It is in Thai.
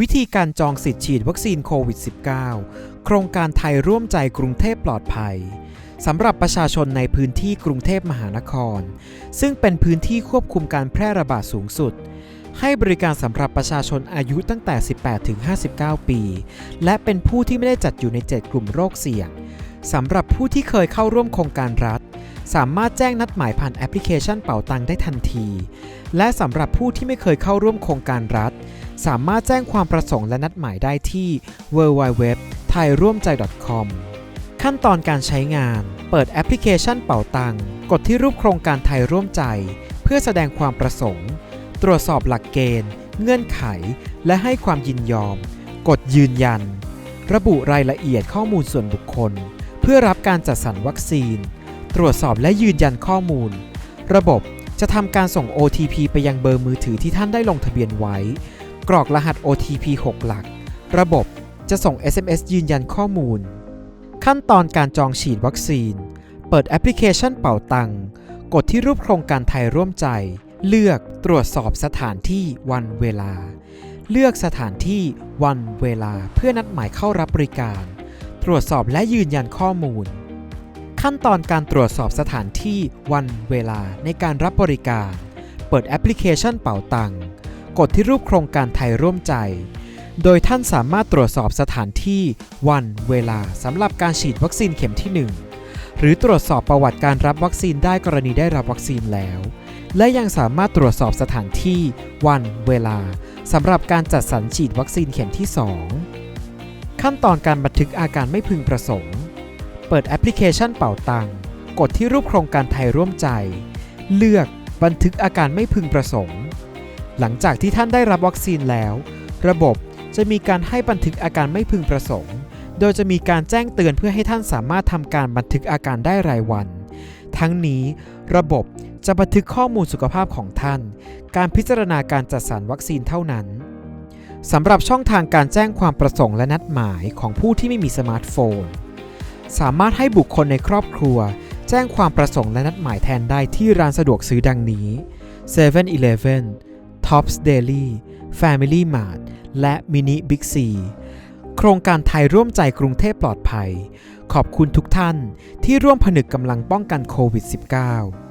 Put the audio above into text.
วิธีการจองสิทธิ์ฉีดวัคซีนโควิด -19 โครงการไทยร่วมใจกรุงเทพปลอดภัยสำหรับประชาชนในพื้นที่กรุงเทพมหานคร ซึ่งเป็นพื้นที่ควบคุมการแพร่ระบาดสูงสุด ให้บริการสำหรับประชาชนอายุตั้งแต่ 18 ถึง 59 ปี และเป็นผู้ที่ไม่ได้จัดอยู่ใน 7 กลุ่มโรคเสี่ยงสำหรับผู้ที่เคยเข้าร่วมโครงการรัฐ สามารถแจ้งนัดหมายผ่านแอปพลิเคชันเป๋าตังได้ทันที และสำหรับผู้ที่ไม่เคยเข้าร่วมโครงการรัฐ สามารถแจ้งความประสงค์และนัดหมายได้ที่ www.thairoomjai.com ขั้นตอนการใช้งาน เปิดแอปพลิเคชันเป๋าตัง กดที่รูปโครงการไทยร่วมใจ เพื่อแสดงความประสงค์ ตรวจสอบหลักเกณฑ์ เงื่อนไข และให้ความยินยอม กดยืนยัน ระบุรายละเอียดข้อมูลส่วนบุคคล เพื่อรับการจัดสรรวัคซีน ตรวจสอบและยืนยันข้อมูล ระบบจะทำการส่ง OTP ไปยังเบอร์มือถือที่ท่านได้ลงทะเบียนไว้ กรอกรหัส OTP 6 หลัก ระบบจะส่ง SMS ยืนยันข้อมูล ขั้นตอนการจองฉีดวัคซีน เปิดแอปพลิเคชันเป่าตัง กดที่รูปโครงการไทยร่วมใจ เลือกตรวจสอบสถานที่วันเวลา เลือกสถานที่วันเวลาเพื่อนัดหมายเข้ารับบริการ ตรวจสอบและยืนยันข้อมูล ขั้นตอนการตรวจสอบสถานที่วันเวลาในการรับบริการ เปิดแอปพลิเคชันเป่าตัง กดที่รูปโครงการไทยร่วมใจ โดยท่านสามารถตรวจสอบสถานที่ วัน เวลาสำหรับการฉีดวัคซีนเข็มที่ 1 หรือตรวจสอบประวัติการรับวัคซีนได้กรณีได้รับวัคซีนแล้ว และยังสามารถตรวจสอบสถานที่ วัน เวลาสำหรับการจัดสรรฉีดวัคซีนเข็มที่ 2 ขั้นตอนการบันทึกอาการไม่พึงประสงค์ เปิดแอปพลิเคชันเป่าตังกดที่รูปโครงการไทยร่วมใจ เลือกบันทึกอาการไม่พึงประสงค์ หลังจากที่ท่านได้รับวัคซีนแล้ว ระบบจะมีการให้บันทึกอาการไม่พึงประสงค์ โดยจะมีการแจ้งเตือนเพื่อให้ท่านสามารถทำการบันทึกอาการได้รายวัน ทั้งนี้ ระบบจะบันทึกข้อมูลสุขภาพของท่าน การพิจารณาการจัดสรรวัคซีนเท่านั้นสำหรับช่องทางการแจ้งความประสงค์และนัดหมายของผู้ที่ไม่มีสมาร์ทโฟน สามารถให้บุคคลในครอบครัว แจ้งความประสงค์และนัดหมายแทนได้ที่ร้านสะดวกซื้อดังนี้ 7-Eleven Tops Daily Family Mart และ Mini Big C โครงการไทยร่วมใจกรุงเทพปลอดภัย ขอบคุณทุกท่านที่ร่วมผนึกกำลังป้องกันโควิด -19